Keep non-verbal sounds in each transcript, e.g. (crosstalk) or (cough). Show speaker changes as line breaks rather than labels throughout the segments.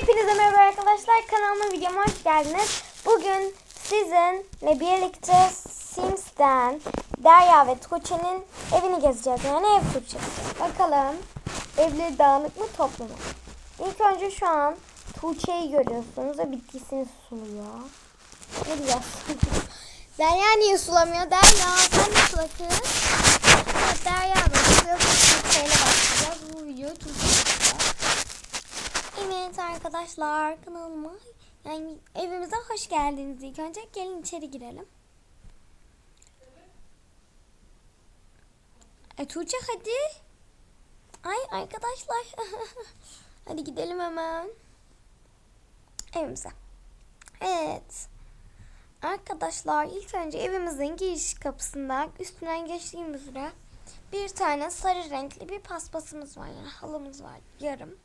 Hepinize merhaba arkadaşlar. Kanalıma videoma hoş geldiniz. Bugün sizinle birlikte Sims'ten Derya ve Tuğçe'nin evini gezeceğiz. Yani ev çekeceğiz. Bakalım evleri dağınık mı toplu mu? İlk önce şu an Tuğçe'yi görüyorsunuz ve bitkisini suluyor. Ne diyorsun? (laughs) Derya niye sulamıyor? Derya sen de sula Derya suluyor. Tuğçe'yle başlayacağız. Bu videoyu Tuğçe'yle yapacağız. Evet arkadaşlar kanalıma yani evimize hoş geldiniz ilk önce. Gelin içeri girelim. E Tuğçe hadi. Ay arkadaşlar. (laughs) hadi gidelim hemen. Evimize. Evet. Arkadaşlar ilk önce evimizin giriş kapısından üstünden geçtiğimiz üzere bir tane sarı renkli bir paspasımız var. Yani halımız var yarım.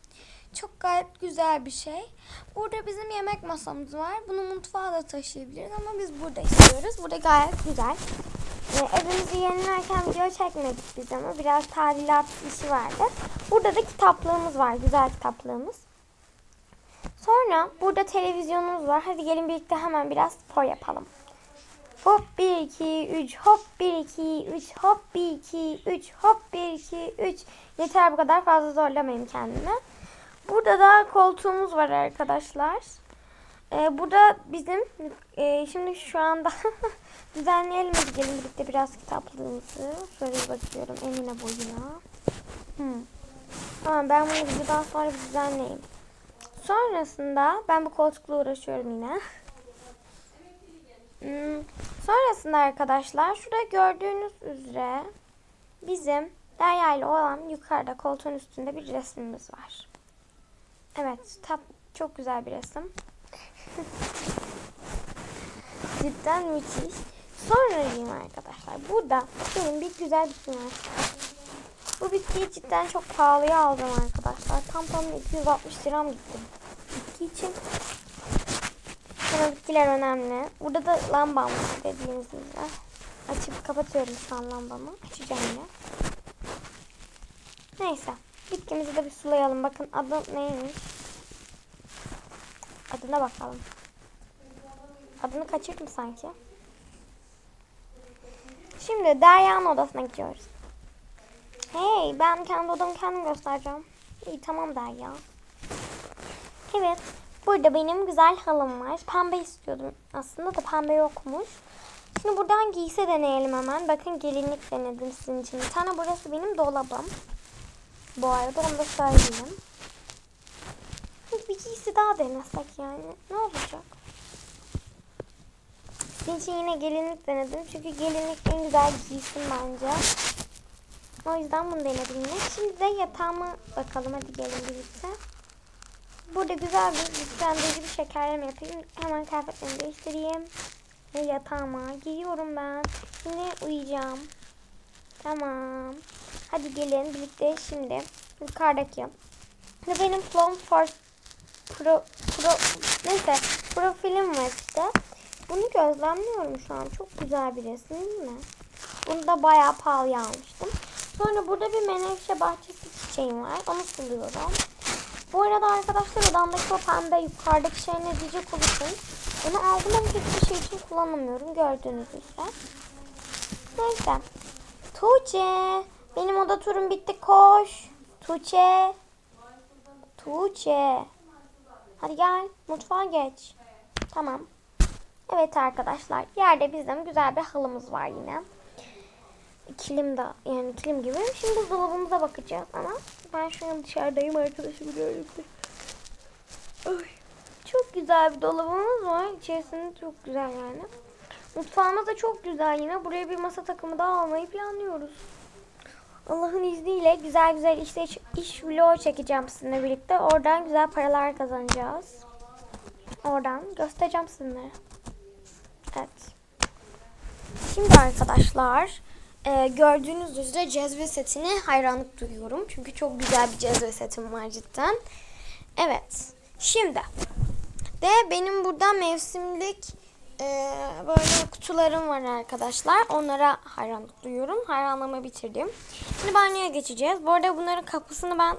Çok gayet güzel bir şey. Burada bizim yemek masamız var. Bunu mutfağa da taşıyabiliriz ama biz burada istiyoruz. Burada gayet güzel. Ee, evimizi yenilerken video çekmedik biz ama biraz tadilat işi vardı. Burada da kitaplığımız var. Güzel kitaplığımız. Sonra burada televizyonumuz var. Hadi gelin birlikte hemen biraz spor yapalım. Hop 1 2 3 hop 1 2 3 hop 1 2 3 hop 1 2 3 Yeter bu kadar fazla zorlamayayım kendimi. Burada da koltuğumuz var arkadaşlar. Ee, burada bizim e, şimdi şu anda (laughs) düzenleyelim hadi gelin birlikte biraz kitaplığımızı. Şöyle bakıyorum enine boyuna. Hmm. Tamam ben bunu videodan sonra düzenleyeyim. Sonrasında ben bu koltukla uğraşıyorum yine. (laughs) Hmm, Sonrasında arkadaşlar şurada gördüğünüz üzere bizim Derya ile olan yukarıda koltuğun üstünde bir resmimiz var. Evet, tap çok güzel bir resim. (laughs) Cidden müthiş. Sonra diyeyim arkadaşlar. Burada benim bir güzel bitkim var. Bu bitkiyi cidden çok pahalıya aldım arkadaşlar. Tam tam 260 liram gitti. Bitki için. Sonra bitkiler önemli. Burada da lambam var dediğiniz üzere. Açıp kapatıyorum şu an lambamı. Açacağım yine. Neyse. Bitkimizi de bir sulayalım. Bakın adı neymiş? Adına bakalım. Adını kaçırdım sanki. Şimdi Derya'nın odasına gidiyoruz. Hey ben kendi odamı kendim göstereceğim. İyi tamam Derya. Evet. Burada benim güzel halım var. Pembe istiyordum aslında da pembe yokmuş. Şimdi buradan giysi deneyelim hemen. Bakın gelinlik denedim sizin için. Bir tane burası benim dolabım. Bu arada onu da söyleyeyim. Bir giysi daha denesek yani. Ne olacak? Sizin için yine gelinlik denedim. Çünkü gelinlik en güzel giysim bence. O yüzden bunu denedim yine. Şimdi de yatağıma bakalım. Hadi gelin birlikte. Burada güzel bir güçlendirici bir şekerleme yapayım. Hemen kıyafetlerimi değiştireyim. Ve yatağıma giriyorum ben. Şimdi uyuyacağım. Tamam. Hadi gelin birlikte şimdi yukarıdaki. Ve benim Plum for Pro, Pro neyse profilim var işte. Bunu gözlemliyorum şu an. Çok güzel bir resim değil mi? Bunu da bayağı pahalıya almıştım. Sonra burada bir menekşe bahçesi çiçeğim var. Onu suluyorum. Bu arada arkadaşlar odamdaki o pembe yukarıdaki şey ne diyecek olursunuz. Onu aldım ama hiçbir şey için kullanamıyorum. Gördüğünüz üzere. Neyse. Tuğçe. Benim oda turum bitti. Koş. Tuğçe. Tuğçe. Hadi gel. Mutfağa geç. Tamam. Evet arkadaşlar. Yerde bizim güzel bir halımız var yine. Kilim de yani kilim gibi. Şimdi buzdolabımıza bakacağız ama ben şu an dışarıdayım arkadaşımı gördüm. Ay, çok güzel bir dolabımız var. İçerisinde çok güzel yani. Mutfağımız da çok güzel yine. Buraya bir masa takımı daha almayı planlıyoruz. Allah'ın izniyle güzel güzel işte iş, vlog çekeceğim sizinle birlikte. Oradan güzel paralar kazanacağız. Oradan göstereceğim sizinle. Evet. Şimdi arkadaşlar e, gördüğünüz üzere cezve setine hayranlık duyuyorum. Çünkü çok güzel bir cezve setim var cidden. Evet. Şimdi de benim burada mevsimlik e, böyle kutularım var arkadaşlar. Onlara hayranlık duyuyorum. Hayranlığımı bitirdim. Şimdi banyoya geçeceğiz. Bu arada bunların kapısını ben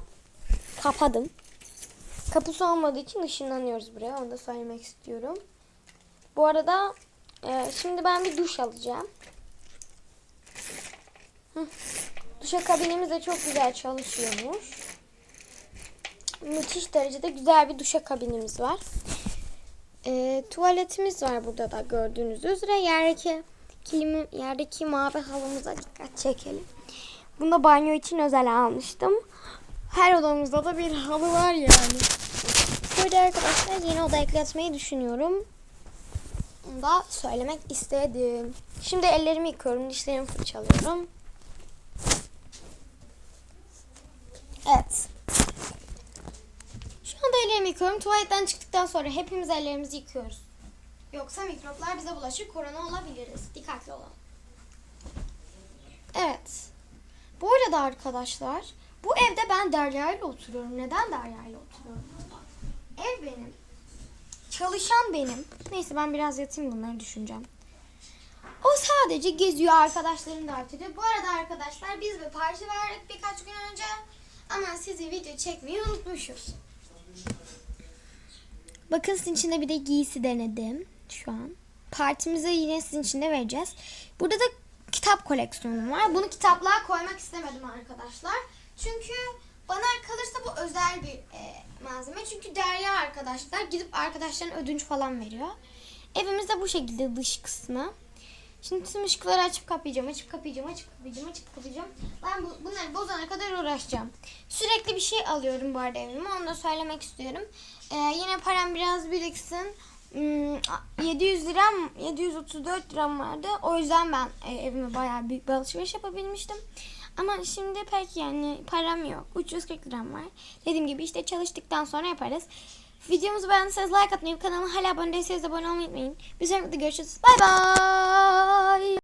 kapadım. Kapısı olmadığı için ışınlanıyoruz buraya. Onu da söylemek istiyorum. Bu arada e, şimdi ben bir duş alacağım. Hı. Duşakabinimiz de çok güzel çalışıyormuş. Müthiş derecede güzel bir duşakabinimiz var. E, tuvaletimiz var burada da gördüğünüz üzere. Yerdeki kilimi, yerdeki mavi halımıza dikkat çekelim. Bunu da banyo için özel almıştım. Her odamızda da bir halı var yani. Böyle arkadaşlar yeni oda ekletmeyi düşünüyorum. Bunu da söylemek istedim. Şimdi ellerimi yıkıyorum, dişlerimi fırçalıyorum. Evet. Şu yıkıyorum. Tuvaletten çıktıktan sonra hepimiz ellerimizi yıkıyoruz. Yoksa mikroplar bize bulaşır, korona olabiliriz. Dikkatli olalım. Evet. Bu arada arkadaşlar, bu evde ben Derya ile oturuyorum. Neden Derya ile oturuyorum? Ev benim. Çalışan benim. Neyse ben biraz yatayım bunları düşüneceğim. O sadece geziyor arkadaşlarını davet ediyor. Bu arada arkadaşlar biz bir parti verdik birkaç gün önce. Ama size video çekmeyi unutmuşuz. Bakın sizin için de bir de giysi denedim şu an. Partimize yine sizin için de vereceğiz. Burada da kitap koleksiyonum var. Bunu kitaplığa koymak istemedim arkadaşlar. Çünkü bana kalırsa bu özel bir e, malzeme. Çünkü Derya arkadaşlar gidip arkadaşlarına ödünç falan veriyor. Evimizde bu şekilde dış kısmı. Şimdi tüm ışıkları açıp kapayacağım, açıp kapayacağım, açıp kapayacağım, açıp kapayacağım. Ben bu, bunları bozana kadar uğraşacağım. Sürekli bir şey alıyorum bu arada evime. Onu da söylemek istiyorum. Ee, yine param biraz biriksin. Hmm, 700 liram, 734 liram vardı. O yüzden ben e, evime bayağı büyük bir alışveriş yapabilmiştim. Ama şimdi pek yani param yok. 340 liram var. Dediğim gibi işte çalıştıktan sonra yaparız. Videomuzu beğendiyseniz like atmayı, kanalıma hala abone değilseniz abone olmayı unutmayın. Bir sonraki videoda görüşürüz. Bay bay.